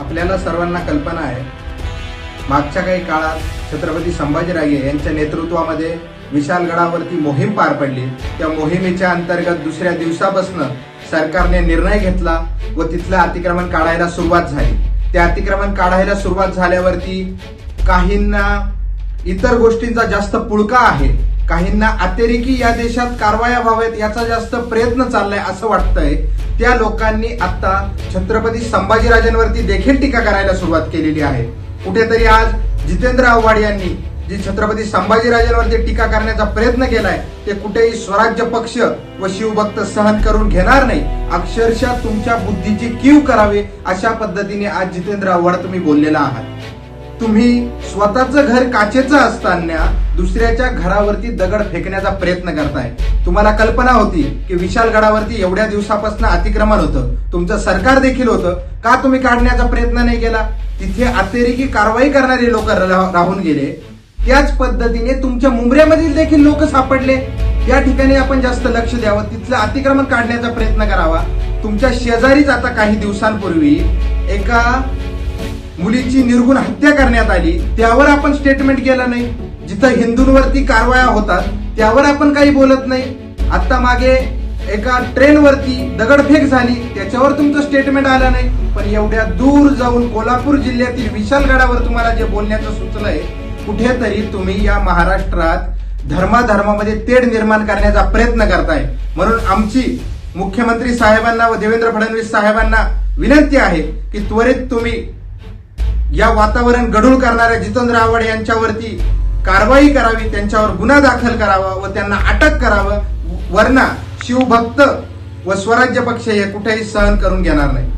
आपल्याला सर्वांना कल्पना आहे. मागच्या काही काळात छत्रपती संभाजीराजे यांच्या नेतृत्वामध्ये विशालगडावरती मोहीम पार पडली. त्या मोहिमेच्या अंतर्गत दुसऱ्या दिवसापासून सरकारने निर्णय घेतला व तिथलं अतिक्रमण काढायला सुरुवात झाली. ते अतिक्रमण काढायला सुरुवात झाल्यावरती काहींना इतर गोष्टींचा जास्त पुळका आहे. काहींना अतिरेकी या देशात कारवाया व्हाव्यात याचा जास्त प्रयत्न चाललाय असं वाटतंय. त्या लोकांनी आता छत्रपती संभाजीराजांवरती देखील टीका करायला सुरुवात केलेली आहे. कुठेतरी आज जितेंद्र आव्हाड यांनी जी छत्रपती संभाजीराजांवरती टीका करण्याचा प्रयत्न केलाय ते कुठेही स्वराज्य पक्ष व शिवभक्त सहन करून घेणार नाही. अक्षरशः तुमच्या बुद्धीची कीव करावी अशा पद्धतीने आज जितेंद्र आव्हाड तुम्ही बोललेला आहात. तुम्ही स्वतःचं घर काचेचं असताना दुसऱ्याच्या घरावरती दगड फेकण्याचा प्रयत्न करताय. तुम्हाला कल्पना होती की विशालगडावरती एवढ्या दिवसापासून अतिक्रमण होतं. तुमचं सरकार देखील होतं. का तुम्ही काढण्याचा प्रयत्न नाही केला? तिथे अतिरेकी कारवाई करणारे लोक राहून गेले. त्याच पद्धतीने तुमच्या मुंबऱ्यामधील देखील लोक सापडले. या ठिकाणी आपण जास्त लक्ष द्यावं. तिथलं अतिक्रमण काढण्याचा प्रयत्न करावा. तुमच्या शेजारीच आता काही दिवसांपूर्वी एका मुलीची निर्गुण हत्या करण्यात आली त्यावर आपण स्टेटमेंट केलं नाही. जिथं हिंदूंवरती कारवाया होतात त्यावर आपण काही बोलत नाही. आता मागे एका ट्रेनवरती दगडफेक झाली त्याच्यावर तुमचं स्टेटमेंट आलं नाही. पण एवढ्या दूर जाऊन कोल्हापूर जिल्ह्यातील विशालगडावर तुम्हाला जे बोलण्याचं सुचलंय कुठेतरी तुम्ही या महाराष्ट्रात धर्माधर्मामध्ये तेढ निर्माण करण्याचा प्रयत्न करताय. म्हणून आमची मुख्यमंत्री साहेबांना व देवेंद्र फडणवीस साहेबांना विनंती आहे की त्वरित तुम्ही या वातावरण गढूळ करणाऱ्या जितेंद्र आव्हाड यांच्यावरती कारवाई करावी त्यांच्यावर गुन्हा दाखल करावा व त्यांना अटक करावं वरना शिवभक्त व स्वराज्य पक्ष हे कुठेही सहन करून घेणार नाही